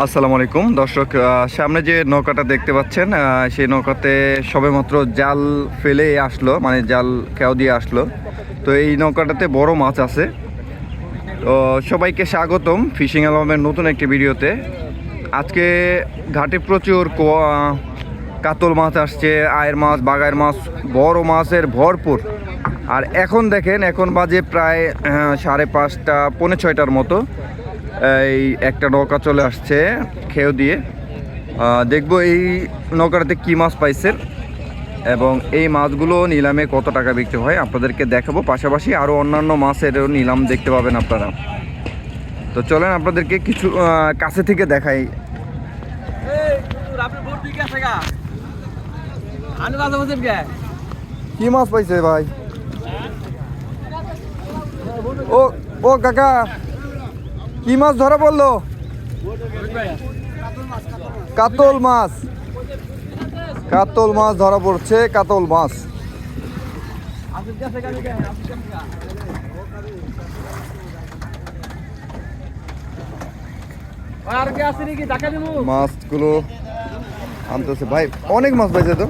আসসালামু আলাইকুম। দর্শক সামনে যে নৌকাটা দেখতে পাচ্ছেন সেই নৌকাতে সবেমাত্র জাল ফেলে আসলো মানে জাল খেয়াও দিয়ে আসলো। তো এই নৌকাটাতে বড় মাছ আছে। তো সবাইকে স্বাগতম ফিশিং অ্যালবামের নতুন একটি ভিডিওতে। আজকে ঘাটে প্রচুর কাতল মাছ আসছে, আয়ের মাছ, বাগায়ের মাছ, বড় মাছের ভরপুর। আর এখন দেখেন, এখন বাজে প্রায় সাড়ে পাঁচটা, পৌনে ছয়টার মতো। এই একটা নৌকা চলে আসছে খেয়েও দিয়ে। দেখব এই নৌকাটাতে কী মাছ পাইছেন এবং এই মাছগুলো নিলামে কত টাকা বিক্রি হয় আপনাদেরকে দেখাবো। পাশাপাশি আরও অন্যান্য মাছেরও নিলাম দেখতে পাবেন আপনারা। তো চলেন আপনাদেরকে কিছু কাছে থেকে দেখাই। কি মাছ পাইছে ভাই? ও ও কাকা। কি মাছ ধরা পড়ল? কাতল মাছ। কাতল মাছ ধরা পড়ছে, কাতল মাছ। মাছগুলো আনতেছে। ভাই, অনেক মাছ পাইছে তো।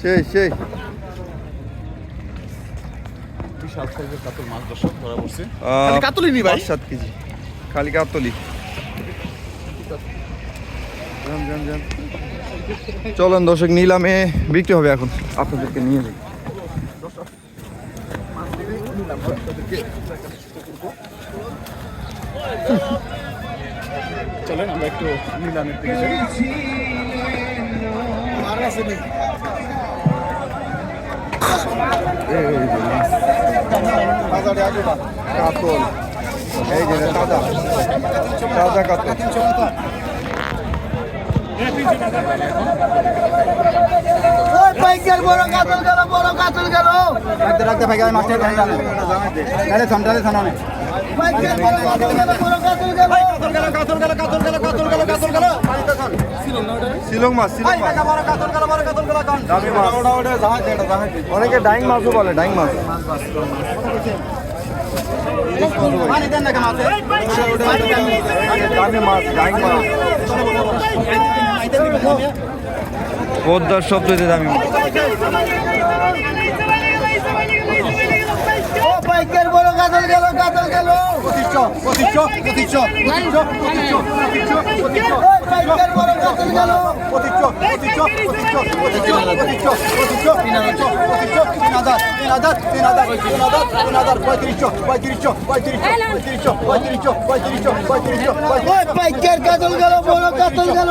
সেই সেই। বিশাল সাইজের কাতল মাছ দর্শক ধরা পড়ছে। আহ, নি ভাই? সাত কেজি। খালি কাতলি। চলেন দর্শক নিলামে বিক্রি হবে এখন। আপনাদেরকে নিয়ে যাই। চলেন আমরা একটু নিলামের দিকে যাই। বাজারে আসে না কাতল এই যে দাদা। দাদা কাতল বড় অনেকে ডাইং মাছও বলে ডাইং মাছ মাছ পদ্মার সব চাইতে দামি। মাছ কাতল গেল কাতল গেল পঁচিশশ পঁচিশশ পঁচিশশ পঁচিশশ পঁচিশশ পঁচিশশ গেল পঁচিশশ পঁচিশশ পঁচিশশ পঁচিশশ পঁচিশশ পঁচিশশ তিন হাজার পঁচিশশ তিন হাজার তিন হাজার তিন হাজার তিন হাজার তিন হাজার পঁয়ত্রিশশো পঁয়ত্রিশশো পঁয়ত্রিশশো পঁয়ত্রিশশো পঁয়ত্রিশশো পঁয়ত্রিশশো ও পাইকার কাতল গেল বড় কাতল গেল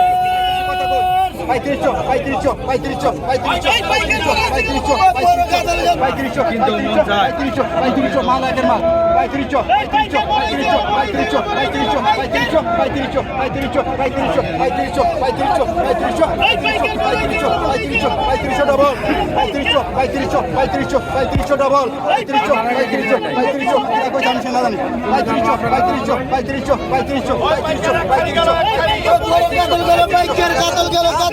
পঁয়ত্রিশ পঁয়ত্রিশ পঁয়ত্রিশ পঁয়ত্রিশ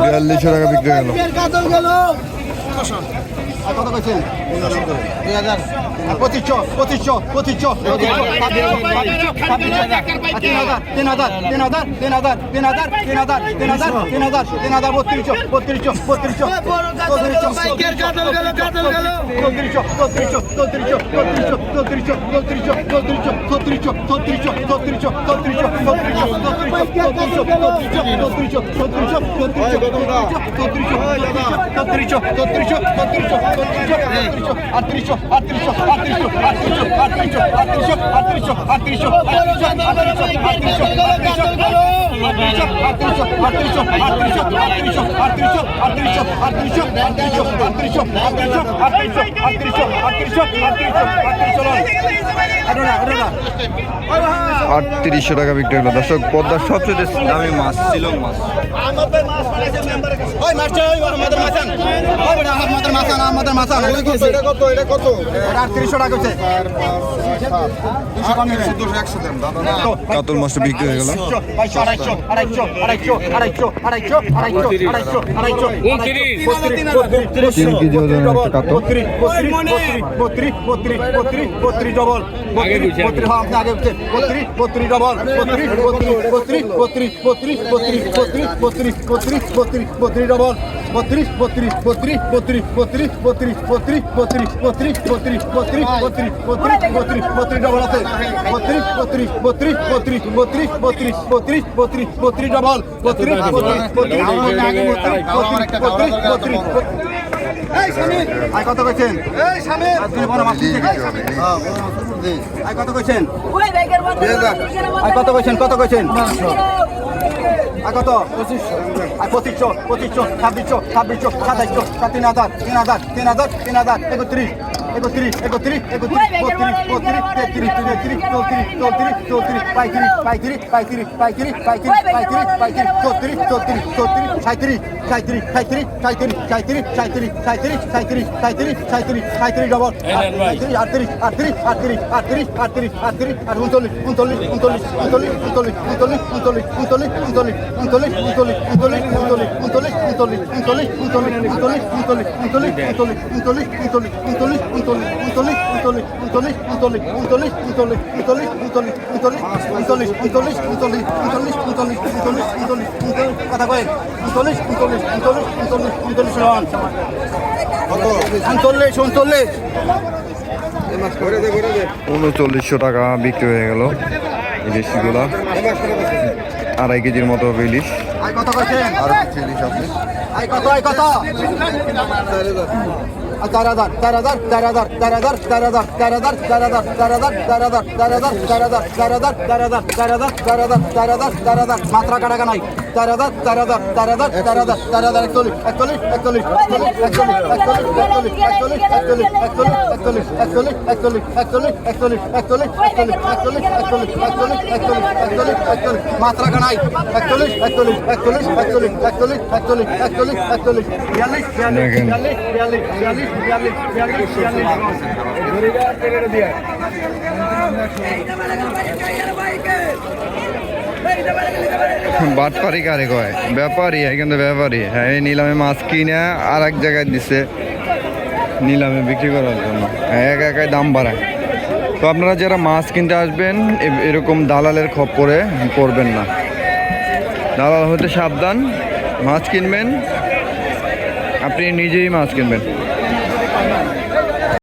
বিয়াল্লিশশো টাকা বিক্রি গেল। 200 কম নেবেন 200 100 দেন দাদা না কাতল মাছটা বিক্রি হয়ে গেল আড়াইশো আড়াইশো আড়াইশো আড়াইশো আড়াইশো আড়াইশো আড়াইশো আড়াইশো আড়াইশো তিন কেজি ওজনের একটা কাতল। বত্রিশ বত্রিশ বত্রিশ বত্রিশ বত্রিশ বত্রিশ ডবল বত্রিশ বত্রিশ হ্যাঁ আপনি আগে উঠছে বত্রিশ বত্রিশ ডবল বত্রিশ বত্রিশ বত্রিশ বত্রিশ বত্রিশ বত্রিশ বত্রিশ বত্রিশ বত্রিশ বত্রিশ বত্রিশ ডবল বত্রিশ বত্রিশ বত্রিশ বত্রিশ বত্রিশ বত্রিশ বত্রিশ বত্রিশ বত্রিশ বত্রিশ বত্রিশ বত্রিশ বত্রিশ বত্রিশ বত্রিশ ডবল আছে বত্রিশ বত্রিশ বত্রিশ বত্রিশ বত্রিশ বত্রিশ বত্রিশ বত্রিশ বত্রিশ ডবল বত্রিশ বত্রিশ বত্রিশ। বত্রিশ। আই কত কইছেন? এই সামনে আজকে বড় মাছ আই কত কইছেন? ওই ব্যাগের মধ্যে আই কত কইছেন? কত কইছেন? আই কত? আই পঁচিশশো পঁচিশশো ছাব্বিশশো ছাব্বিশশো সাতাইশশো তিন হাজার তিন হাজার তিন হাজার তিন হাজার একত্রিশ। একত্রিশ একত্রিশ একত্রিশ বত্রিশ তেত্রিশ তেত্রিশ চৌত্রিশ চৌত্রিশ চৌত্রিশ পঁয়ত্রিশ পঁয়ত্রিশ পঁয়ত্রিশ পঁয়ত্রিশ পঁয়ত্রিশ পঁয়ত্রিশ পঁয়ত্রিশ চৌত্রিশ চৌত্রিশ চৌত্রিশ সাঁত্রিশ সাঁত্রিশ সাঁত্রিশ সাঁত্রিশ সাঁত্রিশ সাঁত্রিশ সাঁত্রিশ সাঁত্রিশ সাঁত্রিশ সাঁত্রিশ সাঁত্রিশ ডবল সাঁত্রিশ আটত্রিশ আটত্রিশ আটত্রিশ আটত্রিশ আটত্রিশ আটত্রিশ আর উনচল্লিশ উনচল্লিশ উনচল্লিশ উনচল্লিশ উনচল্লিশ উনচল্লিশ উনচল্লিশ উনচল্লিশ উনচল্লিশ উনচল্লিশ উনচল্লিশ উনচল্লিশ উনচল্লিশ উনচল্লিশ উনচল্লিশ উনচল্লিশ উনচল্লিশ উনচল্লিশ উনচল্লিশশো টাকা বিক্রি হয়ে গেল ইলিশগুলা আড়াই কেজির মতো হবে ইলিশ আই কত কইছেন আর ইলিশ আছে আই কত আই কত চার হাজার চার হাজার চার হাজার চার হাজার চার হাজার চার হাজার চার হাজার চার হাজার চার হাজার চার হাজার চার হাজার চার হাজার চার হাজার চার হাজার চার হাজার চার হাজার চার হাজার মাত্রা কাটাকা নাই চার হাজার চার হাজার চার হাজার চার হাজার চার হাজার একচল্লিশ একচল্লিশ একচল্লিশ একচল্লিশ একচল্লিশ একচল্লিশ একচল্লিশ একচল্লিশ একচল্লিশ একচল্লিশ একচল্লিশ একচল্লিশ একচল্লিশ একচল্লিশ একচল্লিশ একচল্লিশ একচল্লিশ একচল্লিশ মাত্রা কানাই একচল্লিশ একচল্লিশ একচল্লিশ একচল্লিশ একচল্লিশ একচল্লিশ একচল্লিশ একচল্লিশ বিয়াল্লিশ বিয়াল্লিশ দেখেন। বিয়াল্লিশ বিয়াল্লিশ বিয়াল্লিশ বিয়াল্লিশ বিয়াল্লিশ বাটপারি কারে কয়? ব্যাপারী হ্যাঁ কিন্তু ব্যাপারী। হ্যাঁ এই নিলামে মাছ কিনে আর এক জায়গায় দিছে। নিলামে বিক্রি করার জন্য। হ্যাঁ এক একাই দাম বাড়ায়। তো আপনারা যারা মাছ কিনতে আসবেন এরকম দালালের খপ্পরে পড়বেন না। দালাল হতে সাবধান। মাছ কিনবেন, আপনি নিজেই মাছ কিনবেন।